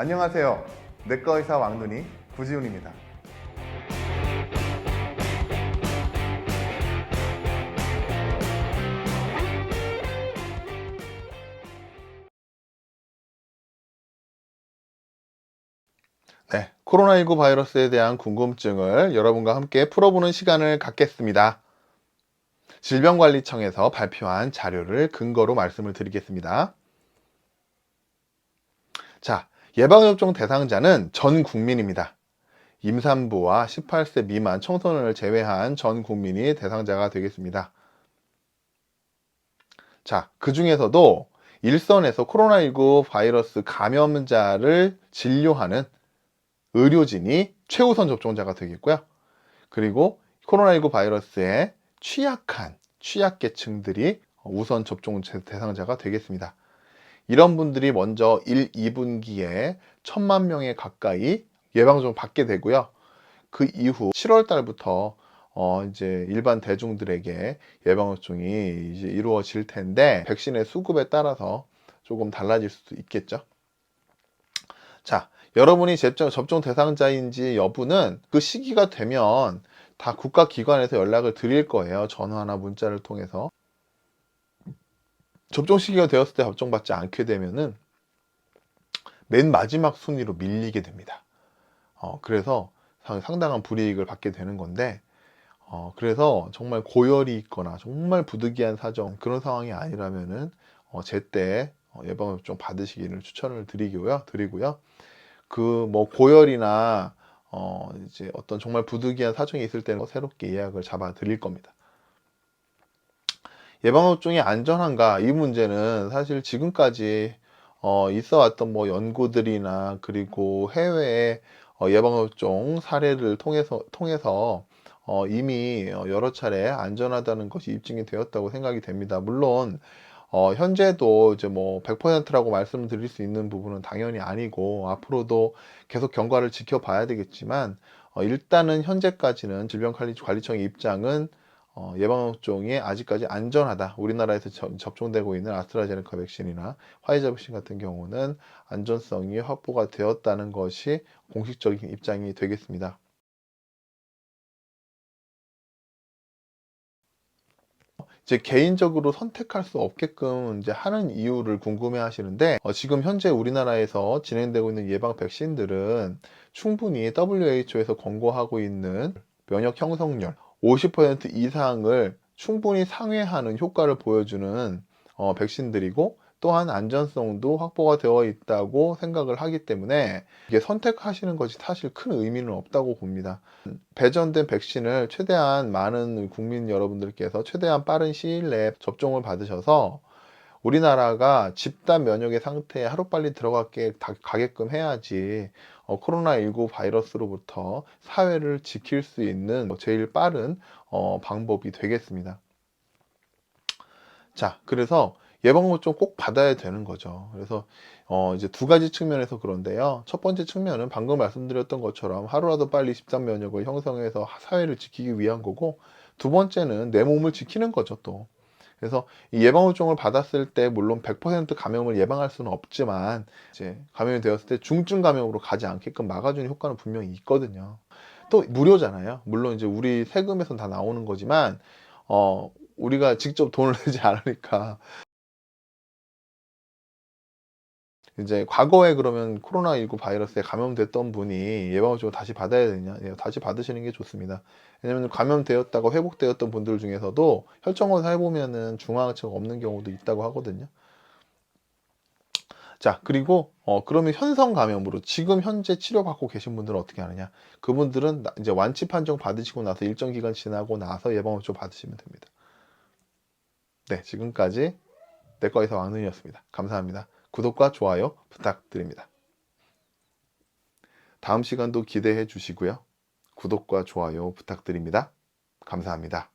안녕하세요. 내과 의사 왕눈이 구지훈입니다. 네, 코로나19 바이러스에 대한 궁금증을 여러분과 함께 풀어보는 시간을 갖겠습니다. 질병관리청에서 발표한 자료를 근거로 말씀을 드리겠습니다. 자, 예방접종 대상자는 전 국민입니다. 임산부와 18세 미만 청소년을 제외한 전 국민이 대상자가 되겠습니다. 자, 그 중에서도 일선에서 코로나19 바이러스 감염자를 진료하는 의료진이 최우선 접종자가 되겠고요. 그리고 코로나19 바이러스에 취약한 취약계층들이 우선 접종 대상자가 되겠습니다. 이런 분들이 먼저 1, 2분기에 천만 명에 가까이 예방접종 받게 되고요. 그 이후 7월 달부터 어 이제 일반 대중들에게 예방접종이 이제 이루어질 텐데 백신의 수급에 따라서 조금 달라질 수도 있겠죠. 자, 여러분이 접종, 접종 대상자인지 여부는 그 시기가 되면 다 국가기관에서 연락을 드릴 거예요. 전화나 문자를 통해서. 접종 시기가 되었을 때 접종받지 않게 되면은 맨 마지막 순위로 밀리게 됩니다. 어, 그래서 상당한 불이익을 받게 되는 건데, 어, 그래서 정말 고열이 있거나 정말 부득이한 사정, 그런 상황이 아니라면은, 어, 제때 어, 예방접종 받으시기를 추천을 드리고요, 드리고요. 그 뭐 고열이나 어 이제 어떤 정말 부득이한 사정이 있을 때는 새롭게 예약을 잡아 드릴 겁니다. 예방접종이 안전한가 이 문제는 사실 지금까지 어 있어 왔던 뭐 연구들이나 그리고 해외의 어 예방접종 사례를 통해서 통해서 어 이미 여러 차례 안전하다는 것이 입증이 되었다고 생각이 됩니다. 물론 어 현재도 이제 뭐 100%라고 말씀을 드릴 수 있는 부분은 당연히 아니고 앞으로도 계속 경과를 지켜봐야 되겠지만 어 일단은 현재까지는 질병관리청의 입장은 어 예방접종이 아직까지 안전하다. 우리나라에서 저- 접종되고 있는 아스트라제네카 백신이나 화이자 백신 같은 경우는 안전성이 확보가 되었다는 것이 공식적인 입장이 되겠습니다. 이제 개인적으로 선택할 수 없게끔 이제 하는 이유를 궁금해 하시는데 어, 지금 현재 우리나라에서 진행되고 있는 예방 백신들은 충분히 WHO에서 권고하고 있는 면역 형성률 50% 이상을 충분히 상회하는 효과를 보여주는 어, 백신들이고 또한 안전성도 확보가 되어 있다고 생각을 하기 때문에 이게 선택하시는 것이 사실 큰 의미는 없다고 봅니다. 배전된 백신을 최대한 많은 국민 여러분들께서 최대한 빠른 시일 내에 접종을 받으셔서 우리나라가 집단 면역의 상태에 하루빨리 들어가게 다- 가게끔 해야지 어, 코로나19 바이러스로부터 사회를 지킬 수 있는 제일 빠른 어, 방법이 되겠습니다. 자, 그래서 예방접종 꼭 받아야 되는 거죠. 그래서 어 이제 두 가지 측면에서 그런데요. 첫 번째 측면은 방금 말씀드렸던 것처럼 하루라도 빨리 집단 면역을 형성해서 사회를 지키기 위한 거고 두 번째는 내 몸을 지키는 거죠, 또. 그래서 이 예방접종을 받았을 때 물론 100% 감염을 예방할 수는 없지만 이제 감염이 되었을 때 중증 감염으로 가지 않게끔 막아주는 효과는 분명히 있거든요. 또 무료잖아요. 물론 이제 우리 세금에선 다 나오는 거지만 어 우리가 직접 돈을 내지 않으니까 이제 과거에 그러면 코로나19 바이러스에 감염됐던 분이 예방접종을 다시 받아야 되냐? 예, 다시 받으시는 게 좋습니다. 왜냐면 감염되었다가 회복되었던 분들 중에서도 혈청을 해보면은 중화항체가 없는 경우도 있다고 하거든요. 자, 그리고 어 그러면 현성 감염으로 지금 현재 치료받고 계신 분들은 어떻게 하느냐? 그분들은 나- 이제 완치 판정 받으시고 나서 일정 기간 지나고 나서 예방접종 받으시면 됩니다. 네, 지금까지 내과의사 왕눈이었습니다. 감사합니다. 구독과 좋아요 부탁드립니다. 다음 시간도 기대해 주시고요. 구독과 좋아요 부탁드립니다. 감사합니다.